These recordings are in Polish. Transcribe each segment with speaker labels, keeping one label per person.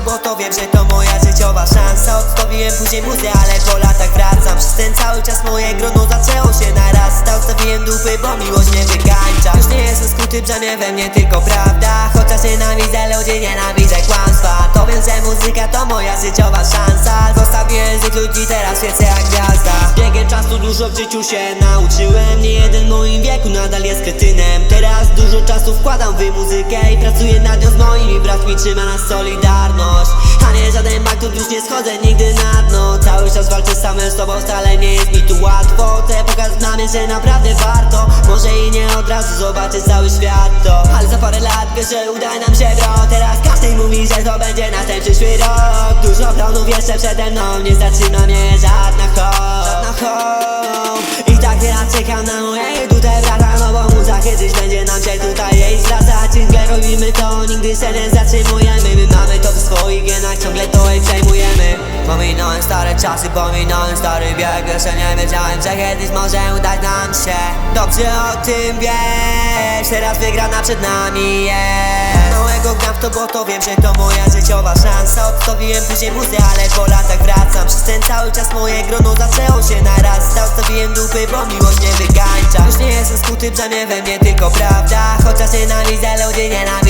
Speaker 1: bo to wiem, że to moja życiowa szansa. Odstawiłem później muzę, ale po latach wracam. Przez ten cały czas moje grono zaczęło się narasta. Odstawiłem dupy, bo miłość mnie wykańcza. Już nie jestem skuty we mnie tylko prawda. Chociaż nienawidzę ludzi, nienawidzę kłamstwa. To wiem, że muzyka to moja życiowa szansa. Zostawiłem język ludzi, teraz świecę jak gwiazda. Biegiem czasu dużo w życiu się nauczyłem. Nie jeden w moim wieku nadal jest kretynem. Teraz dużo czasu wkładam w muzykę I pracuję nad nią z moimi braćmi. Trzyma nas solidarność baktów, już nie schodzę nigdy na dno. Cały czas walczę z samym sobą, wcale nie jest mi tu łatwo. Chcę pokazać na że naprawdę warto. Może i nie od razu zobaczyć cały świat to. Ale za parę lat wiesz, że uda nam się bro Teraz każdy mówi, że to będzie nasz ten przyszły rok. Dużo planów jeszcze przede mną, nie zatrzyma mnie żadna hołd Żadna hołd I tak teraz czekam na moje tutaj brata No bo muza kiedyś będzie nam się tutaj jej zwracać Ciągle robimy to, nigdy się nie ciągle to i przejmujemy. Pominąłem stare czasy, pominąłem stary bieg Jeszcze nie wiedziałem, że kiedyś może udać nam się. Dobrze o tym wiesz, teraz wygrana przed nami jest. Małego gram w to, bo to wiem, że to moja życiowa szansa. Odstawiłem później muzę, ale po latach wracam. Przez ten cały czas moje grono zaczęło się narasta. Odstawiłem dupy, bo miłość mnie wykańcza. Już nie jestem skuty brzemię we mnie tylko prawda. Chociaż nienawidzę ludzi, nienawidzę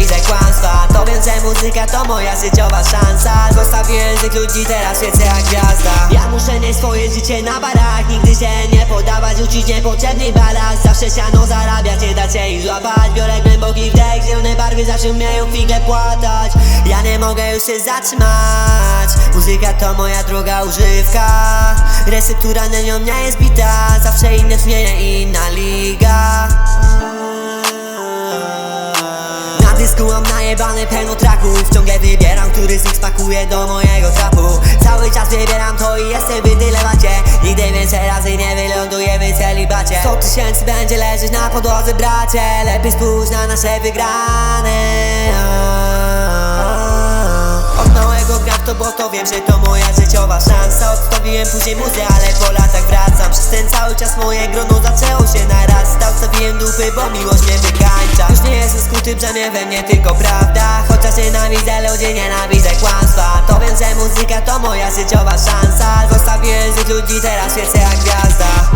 Speaker 1: muzyka to moja życiowa szansa. Zostawiłem język ludzi, teraz świecę jak gwiazda. Ja muszę nieść swoje życie na barach. Nigdy się nie podawać, uczyć niepotrzebny balast Zawsze siano zarabiać, nie dać się ich złapać. Biorę głęboki wdech, zielone barwy zawsze umieją figle płatać. Ja nie mogę już się zatrzymać. Muzyka to moja droga używka. Receptura na nią nie jest bita. Zawsze inne brzmienie, inna liga najebane pełno traków Ciągle wybieram, który z nich spakuje do mojego trapu. Cały czas wybieram to i jestem w dylewacie Nigdy więcej razy nie wyląduję w celibacie. Sto tysięcy będzie leżeć na podłodze bracie. Lepiej spójrz na nasze wygrane. Od małego gram to, bo to wiem, że to moja życiowa szansa. Odstawiłem później muzę, ale po latach wracam. Przez ten cały czas moje grono zaczęło się narasta Odstawiłem dupy, bo miłość mnie Już skuty brzemię we mnie tylko prawda. Chociaż nienawidzę ludzi, nienawidzę kłamstwa. To wiem, że muzyka to moja życiowa szansa. Zostawiłem język ludzi, teraz świecę jak gwiazda